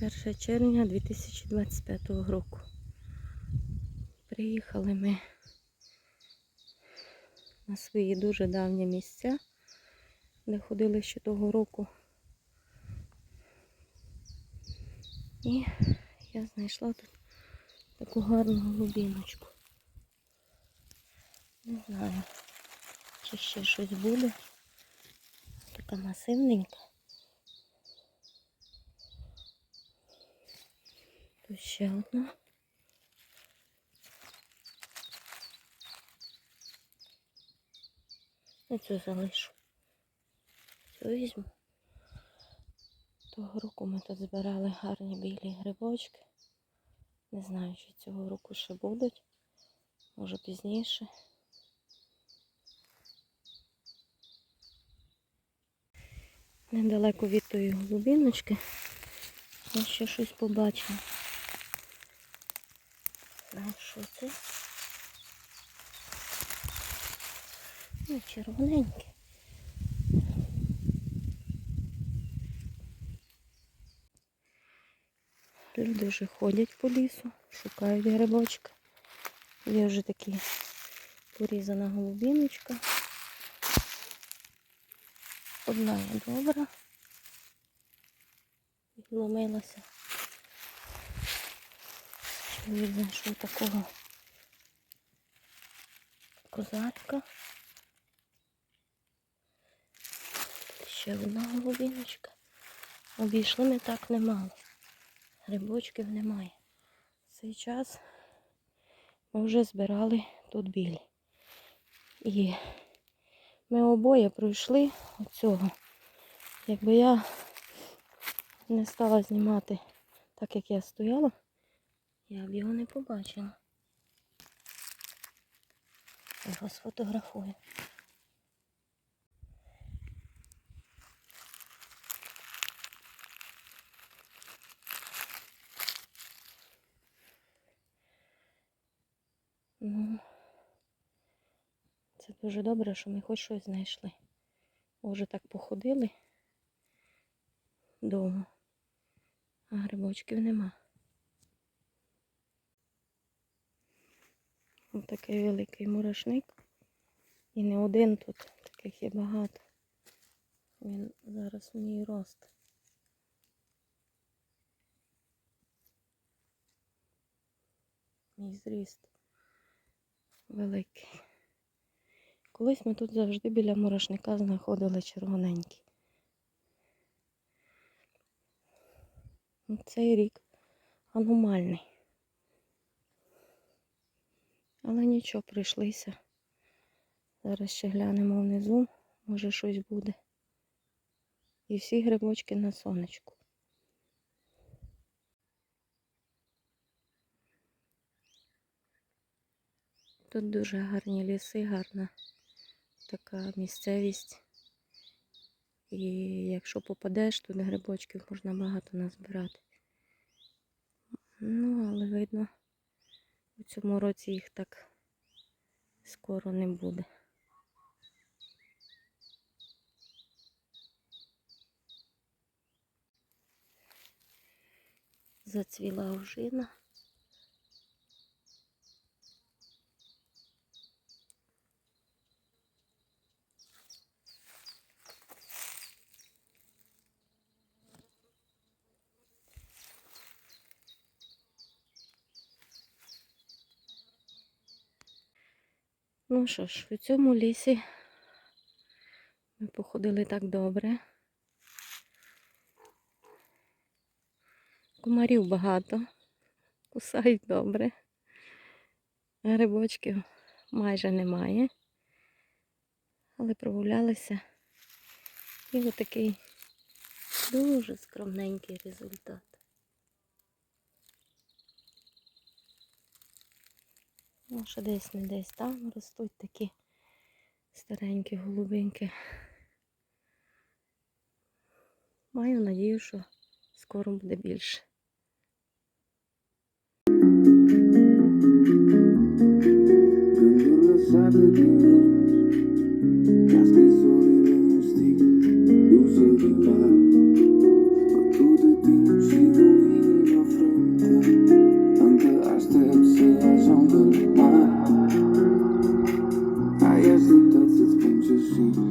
1 червня 2025 року. Приїхали ми на свої дуже давні місця, де ходили ще того року. І я знайшла тут таку гарну голубіночку. Не знаю, чи ще щось буде. Така масивненька. Тут ще одна. Я цю залишу. Цю візьму. Того року ми тут збирали гарні білі грибочки. Не знаю, чи цього року ще будуть. Може пізніше. Недалеко від тої голубіночки. Я ще щось побачила. Що це? Ну, червоненьке. Люди вже ходять по лісу, шукають грибочка. Є вже такі порізана голубіночка. Одна є добра. Відломилася. Чоловік знайшов такого козацька. Ще одна голубіночка. Обійшли ми так немало. Грибочків немає. В цей час ми вже збирали тут білі. І ми обоє пройшли оцього. Якби я не стала знімати так, як я стояла, я б його не побачила. Його сфотографую. Ну, це дуже добре, що ми хоч щось знайшли. Може так походили довго, а грибочків нема. Такий великий мурашник. І не один тут, таких є багато. Він зараз в мій рост. Мій зріст великий. Колись ми тут завжди біля мурашника знаходили червоненький. Цей рік аномальний. Але нічого, прийшлися. Зараз ще глянемо внизу, може щось буде. І всі грибочки на сонечку. Тут дуже гарні ліси, гарна така місцевість. І якщо попадеш, тут грибочків можна багато назбирати. Ну, але видно, у цьому році їх так скоро не буде. Зацвіла ожина. Ну що ж, у цьому лісі ми походили так добре. Комарів багато, кусають добре. Грибочків майже немає. Але прогулялися. І отакий дуже скромненький результат. Ну, що десь не десь там ростуть такі старенькі голубинки. Маю надію, що скоро буде більше. Thank la Energy.